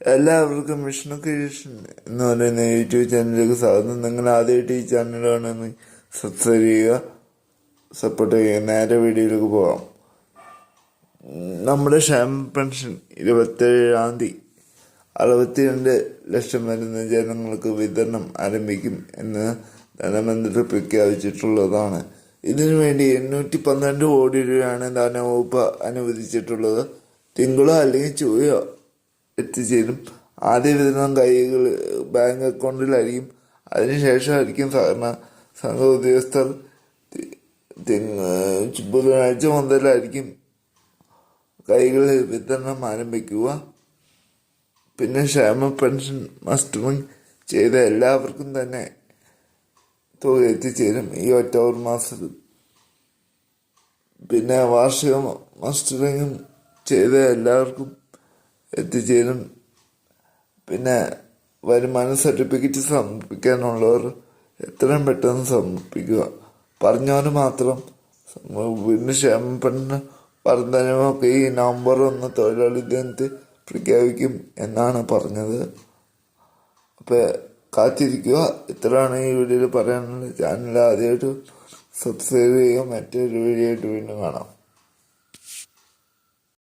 എല്ലാവർക്കും വിഷ്ണു ക്രിയേഷൻ എന്ന് പറയുന്ന യൂട്യൂബ് ചാനലിലേക്ക് സ്വാഗതം. നിങ്ങൾ ആദ്യമായിട്ട് ഈ ചാനൽ കാണുന്ന സബ്സ്ക്രൈബ് ചെയ്യുക സപ്പോർട്ട് ചെയ്യുക. നേരെ വീഡിയോയിലേക്ക് പോകാം നമ്മുടെ ക്ഷേമ പെൻഷൻ ഇരുപത്തേഴാം തീയതി അറുപത്തിരണ്ട് ലക്ഷം വരുന്ന ജനങ്ങൾക്ക് വിതരണം ആരംഭിക്കും എന്ന് ധനമന്ത്രി പ്രഖ്യാപിച്ചിട്ടുള്ളതാണ്. ഇതിനുവേണ്ടി എണ്ണൂറ്റി പന്ത്രണ്ട് കോടി രൂപയാണ് ധനവകുപ്പ് അനുവദിച്ചിട്ടുള്ളത്. തിങ്കളോ അല്ലെങ്കിൽ ചൊവ്വയോ എത്തിച്ചേരും. ആദ്യ വിതരണം കൈകൾ ബാങ്ക് അക്കൗണ്ടിലായിരിക്കും. അതിനുശേഷമായിരിക്കും സഹകരണ സംഘ ഉദ്യോഗസ്ഥർ ബുധനാഴ്ച മുതലായിരിക്കും കൈകളിൽ വിതരണം ആരംഭിക്കുക. പിന്നെ ക്ഷേമ പെൻഷൻ മസ്റ്ററിങ് ചെയ്ത എല്ലാവർക്കും തന്നെ തുക എത്തിച്ചേരും ഈ ഒക്ടോബർ മാസത്തിൽ. പിന്നെ വാർഷിക മസ്റ്ററിങ്ങും ചെയ്ത എല്ലാവർക്കും എത്തിച്ചേരും. പിന്നെ വരുമാന സർട്ടിഫിക്കറ്റ് സമർപ്പിക്കാനുള്ളവർ എത്രയും പെട്ടെന്ന് സമർപ്പിക്കുക. പറഞ്ഞവന് മാത്രം ക്ഷേമ പെണ്ണ് വർധനമൊക്കെ ഈ നവംബർ ഒന്ന് തൊഴിലാളി ദിനത്തിൽ പ്രഖ്യാപിക്കും എന്നാണ് പറഞ്ഞത്. അപ്പോൾ കാത്തിരിക്കുക. ഇത്രയാണ് ഈ വീഡിയോയിൽ പറയാനുള്ളത്. ചാനൽ ആദ്യമായിട്ട് സബ്സ്ക്രൈബ് ചെയ്യുക മറ്റൊരു വീഡിയോ ആയിട്ട് വീണ്ടും കാണാം.